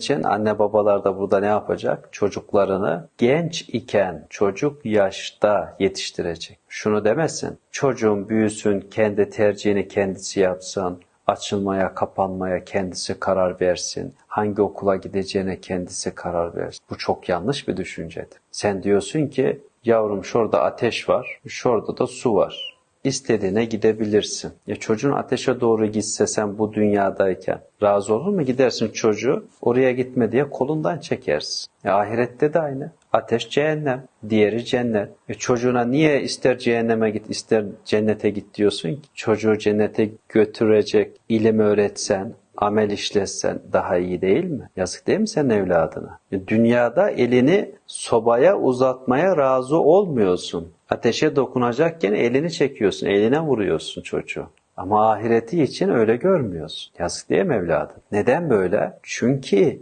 için anne babalar da burada ne yapacak? Çocuklarını genç iken, çocuk yaşta yetiştirecek. Şunu demesin, çocuğun büyüsün, kendi tercihini kendisi yapsın, açılmaya, kapanmaya kendisi karar versin, hangi okula gideceğine kendisi karar versin. Bu çok yanlış bir düşüncedir. Sen diyorsun ki, yavrum şurada ateş var, şurada da su var. İstediğine gidebilirsin. Ya çocuğun ateşe doğru gitse sen bu dünyadayken razı olur mu? Gidersin çocuğu oraya gitme diye kolundan çekersin. Ya ahirette de aynı. Ateş cehennem, diğeri cennet. E çocuğuna niye ister cehenneme git ister cennete git diyorsun ki? Çocuğu cennete götürecek ilim öğretsen, amel işletsen daha iyi değil mi? Yazık değil mi senin evladına? E Dünyada elini sobaya uzatmaya razı olmuyorsun. Ateşe dokunacakken elini çekiyorsun, eline vuruyorsun çocuğu. Ama ahireti için öyle görmüyorsun. Yazık değil mi evladım? Neden böyle? Çünkü